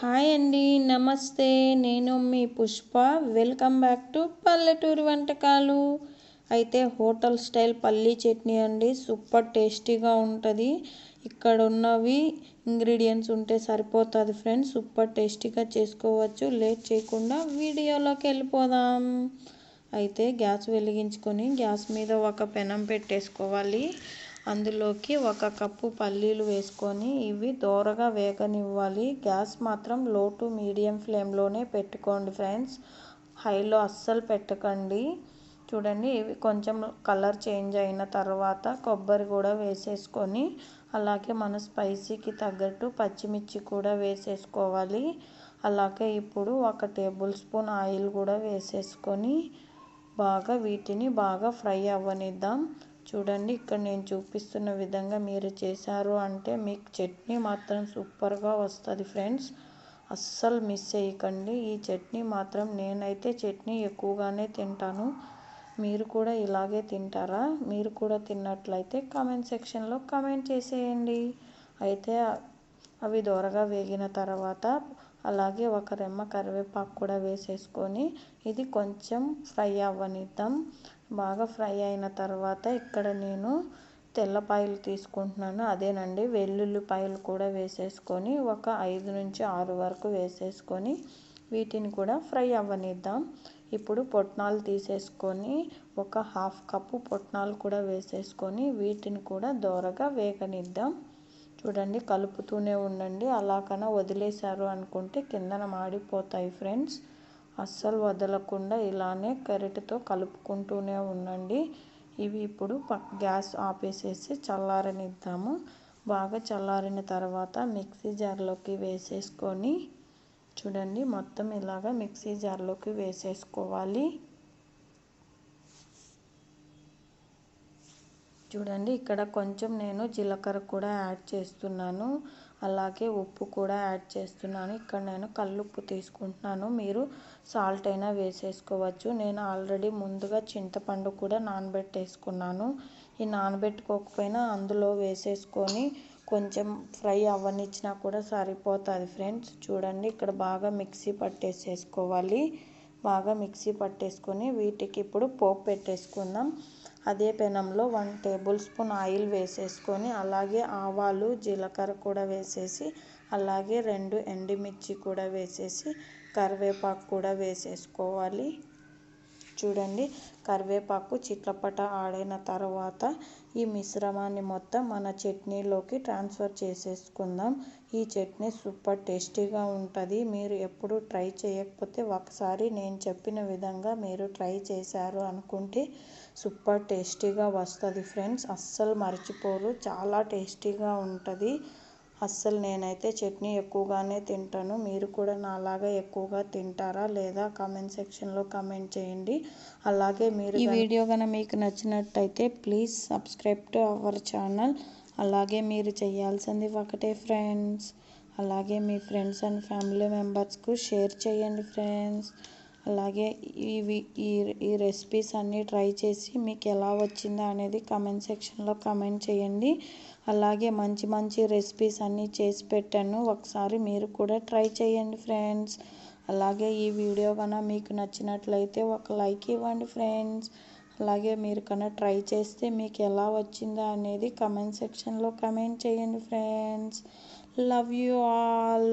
Hi అండి నమస్తే. నేను మీ పుష్ప. వెల్కమ్ బ్యాక్ టు పల్లెటూరు వంటకాలు. అయితే హోటల్ స్టైల్ పల్లీ చట్నీ అండి. సూపర్ టేస్టీగా ఉంటుంది. ఇక్కడ ఉన్నవి ఇంగ్రీడియంట్స్ ఉంటే సరిపోతుంది ఫ్రెండ్స్. సూపర్ టేస్టీగా చేసుకోవచ్చు. లేట్ చేయకుండా వీడియోలోకి వెళ్ళిపోదాం. అయితే గ్యాస్ వెలిగించుకొని గ్యాస్ మీద ఒక పెనం పెట్టేసుకోవాలి. అందులోకి ఒక కప్పు పల్లీలు వేసుకొని ఇవి దోరగా వేగనివ్వాలి. గ్యాస్ మాత్రం లో టు మీడియం ఫ్లేమ్లోనే పెట్టుకోండి ఫ్రెండ్స్. హైలో అస్సలు పెట్టకండి. చూడండి ఇవి కొంచెం కలర్ చేంజ్ అయిన తర్వాత కొబ్బరి కూడా వేసేసుకొని అలాగే మన స్పైసీకి తగ్గట్టు పచ్చిమిర్చి కూడా వేసేసుకోవాలి. అలాగే ఇప్పుడు ఒక టేబుల్ స్పూన్ ఆయిల్ కూడా వేసేసుకొని బాగా వీటిని బాగా ఫ్రై అవ్వనిద్దాం. చూడండి ఇక్కడ నేను చూపిస్తున్న విధంగా మీరు చేశారు అంటే మీకు చట్నీ మాత్రం సూపర్గా వస్తుంది ఫ్రెండ్స్. అస్సలు మిస్ చేయకండి. ఈ చట్నీ మాత్రం నేనైతే చట్నీ ఎక్కువగానే తింటాను. మీరు కూడా ఇలాగే తింటారా? మీరు కూడా తిన్నట్లయితే కామెంట్ సెక్షన్లో కామెంట్ చేసేయండి. అయితే అవి దోరగా వేగిన తర్వాత అలాగే ఒక రెమ్మ కరివేపాకు కూడా వేసేసుకొని ఇది కొంచెం ఫ్రై అవ్వనిద్దాం. బాగా ఫ్రై అయిన తర్వాత ఇక్కడ నేను తెల్లపాయలు తీసుకుంటున్నాను. అదేనండి వెల్లుల్లిపాయలు కూడా వేసేసుకొని ఒక ఐదు నుంచి ఆరు వరకు వేసేసుకొని వీటిని కూడా ఫ్రై అవ్వనిద్దాం. ఇప్పుడు పొట్నాలు తీసేసుకొని ఒక హాఫ్ కప్పు పొట్నాలు కూడా వేసేసుకొని వీటిని కూడా దోరగా వేగనిద్దాం. చూడండి కలుపుతూనే ఉండండి. అలాగన వదిలేశారు అనుకుంటే కిందన మాడిపోతాయి ఫ్రెండ్స్. అస్సలు వదలకుండా ఇలానే గరిటెతో కలుపుకుంటూనే ఉండండి. ఇవి ఇప్పుడు గ్యాస్ ఆపేసేసి చల్లారనిద్దాము. బాగా చల్లారిన తర్వాత మిక్సీ జార్లోకి వేసేసుకొని చూడండి మొత్తం ఇలాగా మిక్సీ జార్లోకి వేసేసుకోవాలి. చూడండి ఇక్కడ కొంచెం నేను జీలకర్ర కూడా యాడ్ చేస్తున్నాను. అలాగే ఉప్పు కూడా యాడ్ చేస్తున్నాను. ఇక్కడ నేను కల్లుప్పు తీసుకుంటున్నాను. మీరు సాల్ట్ అయినా వేసేసుకోవచ్చు. నేను ఆల్రెడీ ముందుగా చింతపండు కూడా నానబెట్టేసుకున్నాను. ఈ నానబెట్టుకోకపోయినా అందులో వేసేసుకొని కొంచెం ఫ్రై అవ్వనిచ్చినా కూడా సరిపోతుంది ఫ్రెండ్స్. చూడండి ఇక్కడ బాగా మిక్సీ పట్టేసేసుకోవాలి. బాగా మిక్సీ పట్టేసుకొని వీటికి ఇప్పుడు పోపు పెట్టేసుకుందాం. అదే పెనంలో వన్ టేబుల్ స్పూన్ ఆయిల్ వేసేసుకొని అలాగే ఆవాలు జీలకర్ర కూడా వేసేసి అలాగే రెండు ఎండుమిర్చి కూడా వేసేసి కరివేపాకు కూడా వేసేసుకోవాలి. చూడండి కరివేపాకు చిట్లపట ఆడిన తర్వాత ఈ మిశ్రమాన్ని మొత్తం మన చట్నీలోకి ట్రాన్స్ఫర్ చేసేసుకుందాం. ఈ చట్నీ సూపర్ టేస్టీగా ఉంటుంది. మీరు ఎప్పుడు ట్రై చేయకపోతే ఒకసారి నేను చెప్పిన విధంగా మీరు ట్రై చేశారు అనుకుంటే సూపర్ టేస్టీగా వస్తుంది ఫ్రెండ్స్. అస్సలు మర్చిపోరు. చాలా టేస్టీగా ఉంటుంది. అస్సలు నేనైతే చట్నీ ఎక్కువగానే తింటాను. మీరు కూడా నాలాగా ఎక్కువగా తింటారా లేదా కామెంట్ సెక్షన్లో కామెంట్ చేయండి. అలాగే మీరు ఈ వీడియో కనుక మీకు నచ్చినట్టయితే please subscribe to our channel. అలాగే మీరు చేయాల్సింది ఒకటే ఫ్రెండ్స్. అలాగే మీ ఫ్రెండ్స్ అండ్ ఫ్యామిలీ మెంబర్స్కు షేర్ చేయండి ఫ్రెండ్స్. అలాగే ఇవి ఈ ఈ రెసిపీస్ అన్నీ ట్రై చేసి మీకు ఎలా వచ్చిందా అనేది కమెంట్ సెక్షన్లో కమెంట్ చేయండి. అలాగే మంచి మంచి రెసిపీస్ అన్నీ చేసి పెట్టాను. ఒకసారి మీరు కూడా ట్రై చేయండి ఫ్రెండ్స్ అలాగే ఈ వీడియో కన్నా మీకు నచ్చినట్లయితే ఒక లైక్ ఇవ్వండి ఫ్రెండ్స్ అలాగే మీరు కన్నా ట్రై చేస్తే మీకు ఎలా వచ్చిందా అనేది కమెంట్ సెక్షన్లో కమెంట్ చేయండి ఫ్రెండ్స్ లవ్ యూ ఆల్